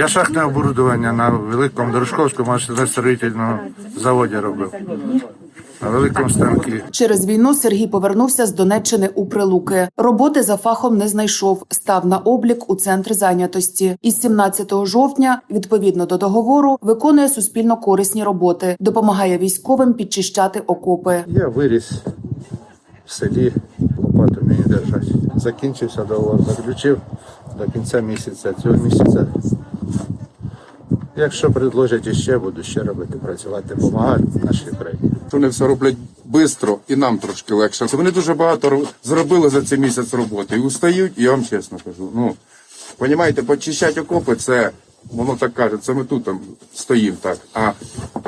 Я шахтне оборудування на великому Дружковському машиностроїтельному заводі робив. На великому станку. Через війну Сергій повернувся з Донеччини у Прилуки. Роботи за фахом не знайшов. Став на облік у центр зайнятості. Із 17 жовтня, відповідно до договору, виконує суспільно корисні роботи, допомагає військовим підчищати окопи. Я виріс в селі, лопату мені держать. Закінчився договор, заключив до кінця місяця. Цього місяця, якщо предложать іще, буду ще робити, працювати, допомагати нашій країні. Вони все роблять швидко і нам трошки легше. Вони дуже багато зробили за цей місяць роботи і устають, і я вам чесно кажу. Ну, розумієте, почищати окопи це, воно так каже, це ми тут там стоїмо так. А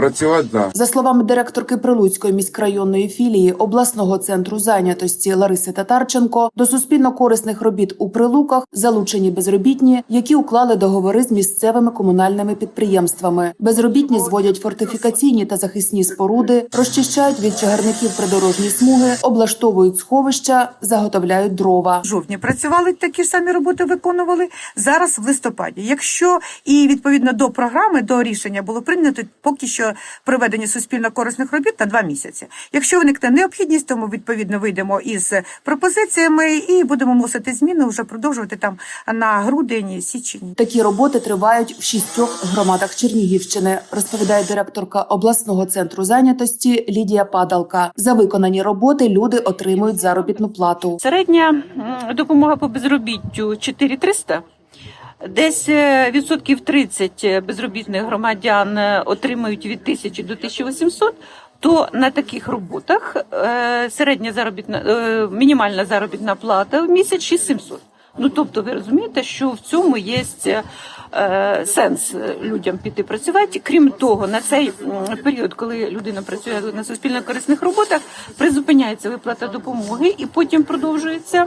працювати, да. За словами директорки Прилуцької міськрайонної філії обласного центру зайнятості Лариси Татарченко, до суспільно корисних робіт у Прилуках залучені безробітні, які уклали договори з місцевими комунальними підприємствами. Безробітні зводять фортифікаційні та захисні споруди, розчищають від чагарників придорожні смуги, облаштовують сховища, заготовляють дрова. В жовтні працювали такі ж самі роботи, виконували зараз в листопаді. Якщо і відповідно до програми, до рішення було прийнято поки що проведення суспільно корисних робіт на два місяці. Якщо виникне необхідність, то ми відповідно вийдемо із пропозиціями і будемо мусити зміни вже продовжувати там на грудень, січень. Такі роботи тривають в шістьох громадах Чернігівщини, розповідає директорка обласного центру зайнятості Лідія Падалка. За виконані роботи люди отримують заробітну плату. Середня допомога по безробіттю 4300. Десь е, відсотків 30 безробітних громадян е, отримують від 1000 до 1800, то на таких роботах е, середня заробітна е, мінімальна заробітна плата в місяць 6700. Ну тобто, ви розумієте, що в цьому є е, сенс е, людям піти працювати. Крім того, на цей період, коли людина працює на суспільно корисних роботах, призупиняється виплата допомоги і потім продовжується.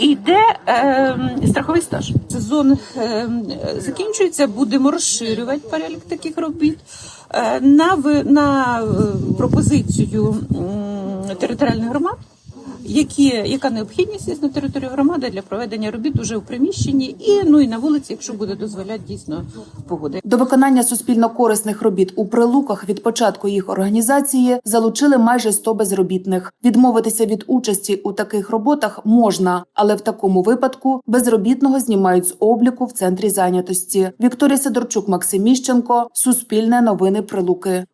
І йде е, страховий стаж. Сезон е, закінчується, будемо розширювати перелік таких робіт. Е, на, на е, пропозицію е, територіальних громад, які, яка необхідність на території громади для проведення робіт уже в приміщенні і ну і на вулиці, якщо буде дозволяти дійсно погода. До виконання суспільно корисних робіт у прилуках від початку їх організації залучили майже 100 безробітних. Відмовитися від участі у таких роботах можна, але в такому випадку безробітного знімають з обліку в центрі зайнятості. Вікторія Сидорчук, Максим Міщенко, Суспільне новини Прилуки.